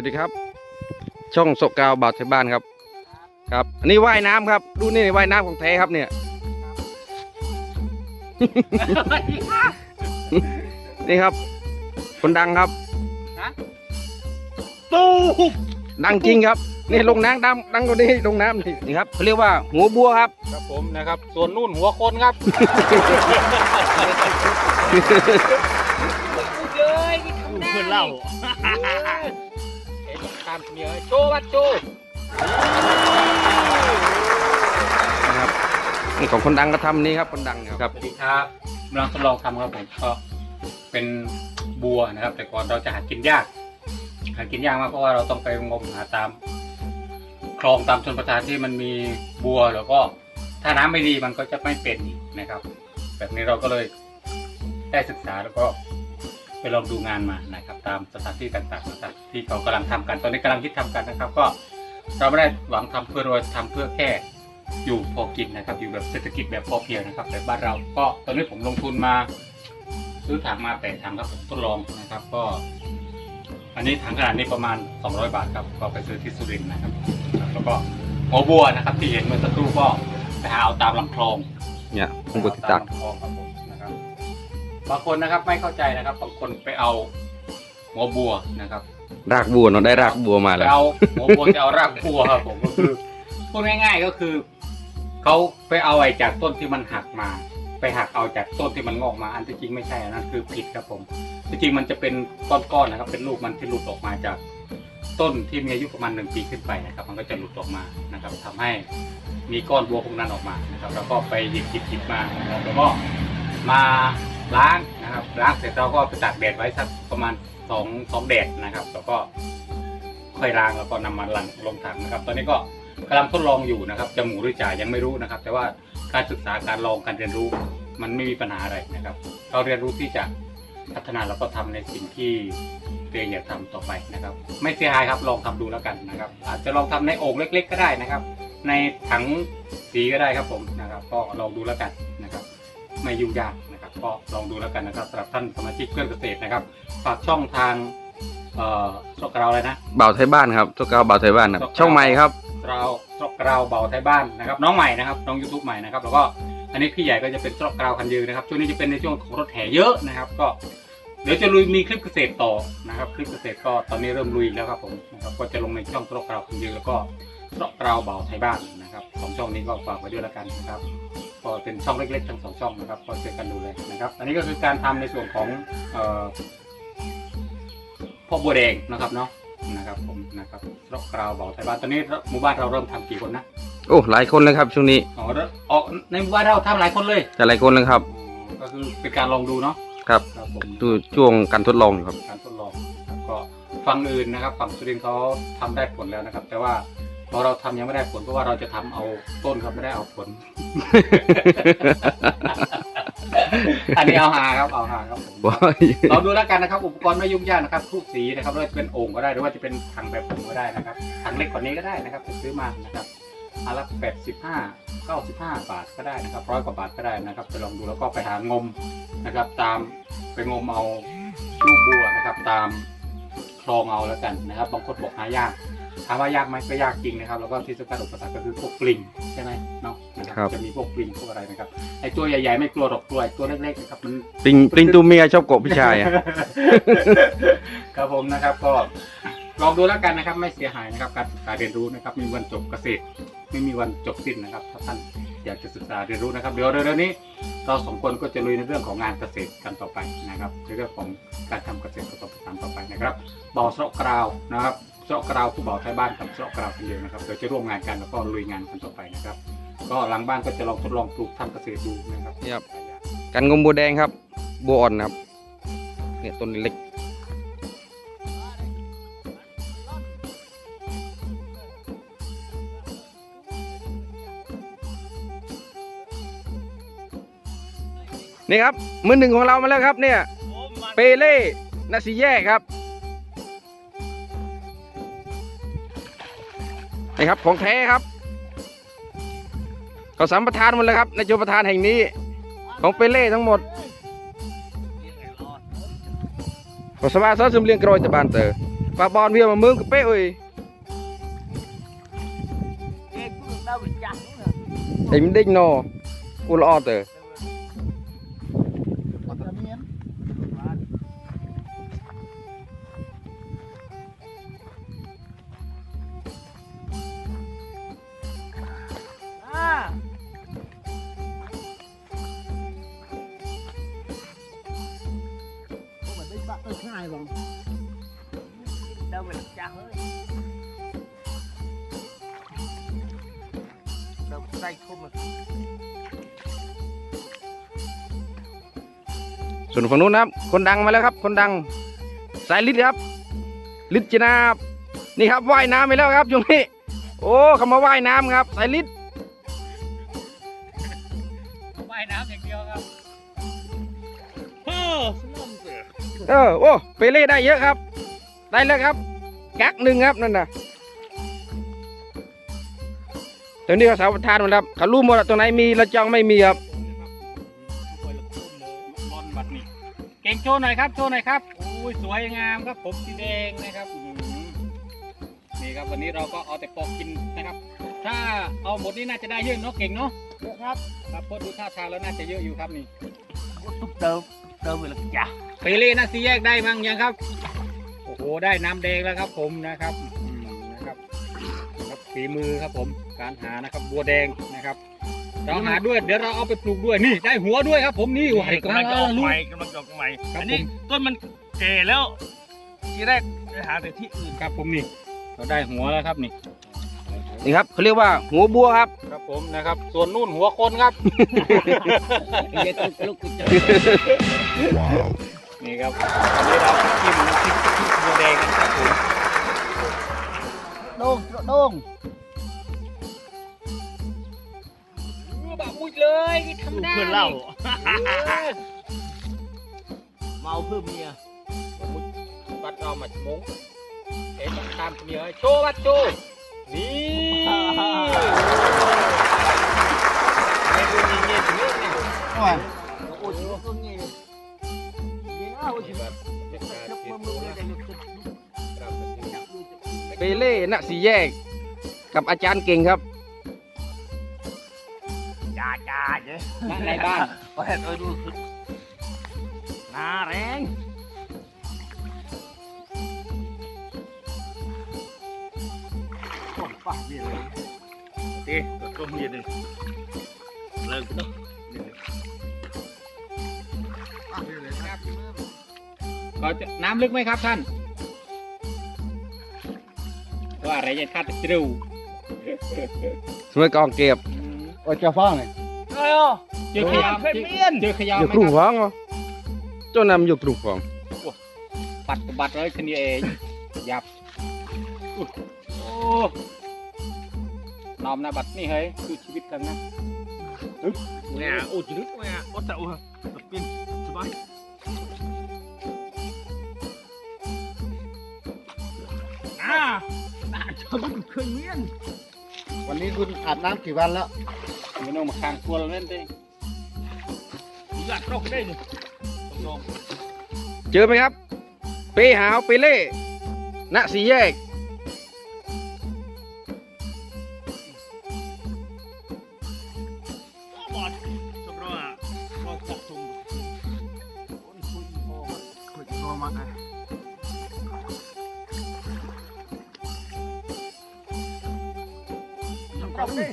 วัสดีครับ ช่องโศกกาวบาดไทยบ้านครับ ครับ อันนี้ว่ายน้ำครับ ดูนี่ว่ายน้ำของแท้ครับเนี่ย นี่ครับ คนดังครับ ตู้ดังจริงครับ นี่ลงน้ำดังดังกว่านี้ลงน้ำนี่นี่ครับเขาเรียกว่าหัวบัวครับ ครับผมนะครับ ส่วนนู่นหัวคนครับเพื่อนเล่าเห็น ตามเมียโจวัดโจนะครับนี่ของคนดังก็ทำนี่ครับคนดังครับ สวัสดีครับกำลังทดลองทำครับผมก็เป็นบัวนะครับ แต่ก่อนเราจะหากินยาก หากินยากมากเพราะว่าเราต้องไปงมหาตาม คลองตามชนประทานที่มันมีบัวแล้วก็ถ้าน้ำไม่ดีมันก็จะไม่เป็นอีกนะครับ แบบนี้เราก็เลยได้ศึกษาแล้วก็ ไปลองดูงานมานะครับ ตามสถานที่ต่างๆนะครับที่เขากำลังทำกัน ตอนนี้กำลังคิดทำกันนะครับ ก็เราไม่ได้หวังทำเพื่อรวยทำเพื่อแค่อยู่พอกินนะครับ อยู่แบบเศรษฐกิจแบบพอเพียงนะครับแบบบ้านเราก็ตอนนี้ผมลงทุนมาซื้อถังมาแปดถังครับผมทดลองนะครับก็ อันนี้ถังขนาดนี้ประมาณ 200 บาทครับก็ไปซื้อที่สุรินทร์นะครับ แล้วก็หัวบัวนะครับที่เห็นเมื่อสักครู่ก็ไปหาเอาตามลำคลองเนี่ยผมกดติดตักตามลำคลองครับผมนะครั บบางคนนะครับไม่เข้าใจนะครับ บางคนไปเอาหัวบัวนะครับรากบัวเนาะได้รากบัวมาไปแล้ว เอาหัวบัวจะเอารากบัวครับผมก็คือพูดง่ายๆก็คือเขาไปเอาไอ้จากต้นที่มันหักมา ไปหักเอาจากต้นที่มันงอกมา อันที่จริงไม่ใช่อันนั้นคือผิดครับผมที่จริงมันจะเป็นก้อนๆนะครับ เป็นลูกมันที่หลุดออกมาจากต้นที่มีอายุประมาณหนึ่งปีขึ้นไปนะครับ มันก็จะหลุดออกมานะครับทำให้มีก้อนบัวพวกนั้นออกมานะครับ แล้วก็ไปหยิบหยิบหยิบมานะครับแล้วก็มา ล้างนะครับล้างเสร็จเราก็ไปตากแดดไว้สักประมาณสองสองแดดนะครับ แล้วก็ค่อยล้างแล้วก็นำมาลังลงถังนะครับ ตอนนี้ก็กำลังทดลองอยู่นะครับจะหมูหรือจ่ายังไม่รู้นะครับ แต่ว่าการศึกษาการลองการเรียนรู้มันไม่มีปัญหาอะไรนะครับ เราเรียนรู้ที่จะพัฒนาแล้วก็ทำในสิ่งที่ตัวเองอยากทำต่อไปนะครับ ไม่เสียหายครับลองทำดูแล้วกันนะครับ อาจจะลองทำในโอ่งเล็ก ๆ ก็ได้นะครับ ในถังสีก็ได้ครับผมนะครับ ก็ลองดูแล้วกันนะครับ ไม่ยุ่งยากนะครับก็ลองดูแล้วกันนะครับสำหรับท่านสมาชิกเพื่อนเกษตรนะครับฝากช่องทางเอ่อช่องเราเลยนะ บ่าวไทยบ้านครับโศกกาวบ่าวไทยบ้านครับ ช่องใหม่ครับ เราตรอกกราวเบาไทยบ้านนะครับ น้องใหม่นะครับน้อง YouTube ใหม่นะครับแล้วก็อันนี้พี่ใหญ่ก็จะเป็นตรอกกราวคันยืนนะครับช่วงนี้จะเป็นในช่วงของรถแห่เยอะนะครับ ก็ เดี๋ยวจะลุยมีคลิปเกษตรต่อนะครับ คลิปเกษตรก็ตอนนี้เริ่มลุยแล้วครับผมนะครับก็จะลงในช่องตรอกกราวคันยืนแล้วก็ตรอกกราวเบาไทยบ้าน นะครับสองช่องนี้ก็ฝากไว้ด้วยแล้วกันนะครับก็เป็นช่องเล็กๆทั้งสองช่องนะครับก็ช่วยกันดูเลยนะครับ อันนี้ก็คือการทำในส่วนของเอ่อพ่อบัวแดงนะครับเนาะนะครับผมนะครับตรอกกราวเบาไทยบ้านตอนนี้หมู่บ้านเราเริ่มทำกี่คนนะโอ้หลายคนเลยครับช่วงนี้อ๋อแล้วออกในหมู่บ้านเราทำหลายคนเลยแต่หลายคนเลยครับก็คือเป็นการลองดูเนาะครับครับผมดูช่วงการทดลองอยู่ครับการทดลองครับก็ฝั่งอื่นนะครับฝั่งสุรินทร์เขาทำได้ผลแล้วนะครับ แต่ว่า พอเราทำยังไม่ได้ผลเพราะว่าเราจะทำเอาต้นครับไม่ได้เอาผล อันนี้เอาหาครับเอาหาครับผมลองดูแล้วกันนะครับอุปกรณ์ไม่ยุ่งยากนะครับคลุกสีนะครับไม่ว่าจะเป็นโอ่งก็ได้หรือว่าจะเป็นถังแบบผมก็ได้นะครับถังเล็กกว่านี้ก็ได้นะครับไปซื้อมานะครับอันละแปดสิบห้าเก้าสิบห้าบาทก็ได้นะครับร้อยกว่าบาทก็ได้นะครับไปลองดูแล้วก็ไปหางมนะครับ ตามไปงมเอาลูกบัวนะครับ ตามคลองเอาแล้วกันนะครับบางคนบอกหายาก ถามว่ายากไหมก็ยากจริงนะครับ แล้วก็ที่สำคัญอุปสรรคก็คือพวกปลิงใช่ไหมเนาะนะคครัรับ จะมีพวกปลิงพวกอะไรนะครับไอตัวใหญ่ๆไม่กลัวหรอกกลัวไอ้ตัวเล็กๆนะครับมันปริงปริงตัวเมียชอบเกาะผู้ชายอะครับผมนะครับก็ลองดูแล้วกันนะครับ ไม่เสียหายนะครับการศึกษาเรียนรู้นะครับมีวันจบเกษตร ไม่มีวันจบสิ้นนะครับ ถ้าท่านอยากจะศึกษาเรียนรู้นะครับเดี๋ยวเร็วๆนี้เราสองคนก็จะลุยในเรื่องของงานเกษตรกันต่อไปนะครับในเรื่องของการทำเกษตรกันต่อไปนะครับเบาเสาะกราวนะครับ เสาะกราวผู้เบาไทยบ้านกับเสาะกราวคนเดียวนะครับเดี๋ยวจะร่วมงานกันแล้วก็ลุยงานกันต่อไปนะครับ ก็หลังบ้านก็จะลองทดลองปลูกทำเกษตรดูนะครับครับการงมบัวแดงครับบัวอ่อนนะครับเนี่ยต้นเล็กนี่ครับมือหนึ่งของเรามาแล้วครับเนี่ยเปเล่นาซิแย่ครับ นี่ครับของแท้ครับเขาสัมปทานหมดเลยครับ ในจุประทานแห่งนี้ ของเปเล่ทั้งหมดขอสบายซอสซึมเลียงกรอยตะบานเตอขปลาบอลเวียมาเมืองกระเป๊ะเอ้ย Ê, cứ được đâu bị chặt nữa nè. ไอ้มันดิ้งนอกูละออดเตอ Đâu bị chặt ơi. Đâu tay không mà ส่วนฝั่งนู้นนะครับ คนดังมาแล้วครับ คนดัง สายลิศครับ ลิศจนาบนี่ครับว่ายน้ำไปแล้วครับช่วงนี้โอ้เขามาว่ายน้ำครับ สายลิศว่ายน้ำอย่างเดียวครับเออโอ้เปเล่ได้เยอะครับ ได้แล้วครับ กักหนึ่งครับนั่นน่ะตอนนี้เขาสาวประทานหมดแล้วครับเขารู้หมดแล้วตรงไหนมีระจองไม่มีครับบอลบัดนี่เก่งโชว์หน่อยครับโชว์หน่อยครับโอ้ยสวยงามครับผมสีแดงนะครับอื้อหือนี่ครับวันนี้เราก็เอาแต่ปอกกินนะครับ ถ้าเอาหมดนี่น่าจะได้เยอะเนาะเก่งเนาะ Được ครับครับเพราะดูท่าทางแล้วน่าจะเยอะอยู่ครับนี่ตุ๊กเติมเติมไปเลยจ้ะเปเล่น่าสีแยกได้มั้งยังครับ โอ้โหได้น้ำแดงแล้วครับผมนะครับอืมนะครับครับฝีมือครับผมการหานะครับบัวแดงนะครับเราหาด้วยเดี๋ยวเราเอาไปปลูกด้วยนี่ได้หัวด้วยครับ ผมนี่หัวกำลังจะออกลูใหกม่กำลังจะออกใหม่ครับอันนี้ผมต้นมันแก่แล้ว ทีแรกไปหาแต่ที่อื่นครับผมนี่เราได้หัวแล้วครับนี่นี่ครับเขาเรียกว่าหัวบัวครับ ครับผมนะครับ ส่วนนู่นหัวคนครับเดี๋ยวตุ๊กลูกกูจะนี่ครับวันนี้เราจิ้มน้ำพริกกะทิบัว แดงกันครับผม โด่งโด่งบาบุยเลยทำได้เพื่อนเล่าเมาเพื่อเมียบัดเรามาชมงเอ๊ะตามเมียโชว์บัดโชว์นี่ไม่ดูนี่เนี่ยถึงเนี่ยว่าโอ้ยก็เงี้ยเงี้ยอ้าวจิบเป็นจัการบเก็มืบอมือนะเลย เปเล่ณสีแยก กับอาจารย์เก่งครับ จ้าจ้าเจ๊ณในบ้านโอ้ยโอ้ยดูสุดหนาแรงโอ้ยปากเบี้ยเลยเอ๊ะตัวต้มเย็นเลยเลิกเนาะเดี๋ยวเราจะน้ำลึกไหมครับท่าน ว่าอะไรจะคาดจะดูสมัยกองเก็บโอ้ยจะฟ้องไงเอ้ยเจอขยามเคยเมียนเจอขยามอยู่ไหมกรุงคฟรับองเหรอเจ้านำอยู่กรุงฟองปัดบัดเลยคันนี้เองยับอุ๊ยโอ้นอมนะบัดนี่เฮ้ยคือชีวิตกันนะเนี่ยโอ้ยลึกเลยอะโอ้แต่โอ้ยแบบปินสบายอ่า น่าจะมันเคยเมียนวันนี้คุณอาบน้ำกี่วันแล้วไม่ต้องมาข้างตัวเราเล่นเองอยากรอกได้เนี่ยน้องเจอไหมครับ เปหาวเปเล่ณสีแยก จับดิ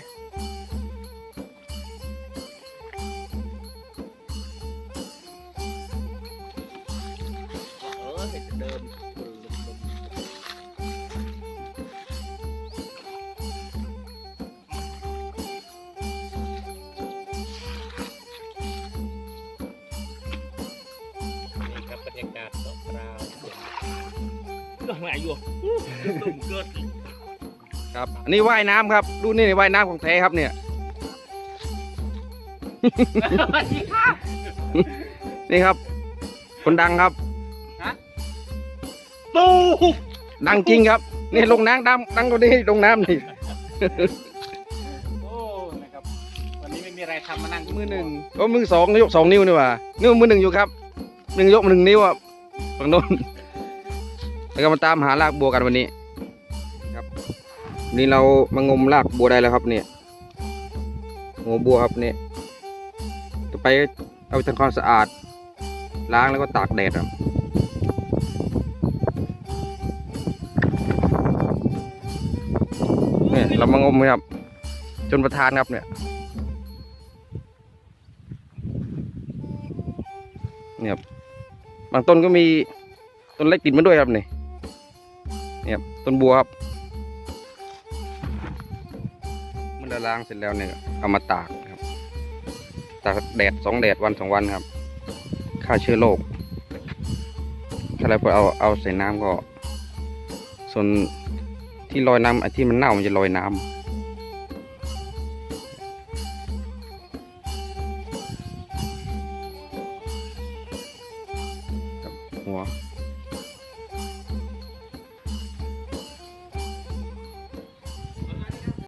เออเห็นเดิมนี่ครับบรรย ครับอันนี้ว่ายน้ำครับดูนี่ว่ายน้ำของแท้ครับเนี่ย นี่ครับ คนดังครับตู้ดังจริงครับ นี่ลงน้ำดำดังกว่านี้ลงน้ำนี่โอ้นะครับวันนี้ไม่มีอะไรทำมานั่งมือหนึ่งโอ้มือสองยกสองนิ้วนี่หว่านิ้วมือหนึ่งอยู่ครับหนึ่งยกหนึ่งนิ้วอะฝั่งโน้นแล้วก็มาตามหารากบัวกันวันนี้ครับวั นี่เรามางมรากบัวได้แล้วครับเนี่ยงมบัวครับเนี่ยต่อไปเอาทำความสะอาด ล้างแล้วก็ตากแดดครับเนี่ยเรามางมครับ จนประทานครับเนี่ยเนี่ยครับบางต้นก็มีต้นเล็กติดมาด้วยครับนี่เนี่ยต้นบัวครับาล้างเสร็จแล้วเนี่ยเอามาตากครับตากแดดสองแดดวันสองวันครับฆ่าเชื้อโรคถ้าเราเอาเอาใส่น้ำก็ ส่วนที่ลอยน้ำไอ้ที่มันเน่ามันจะลอยน้ำ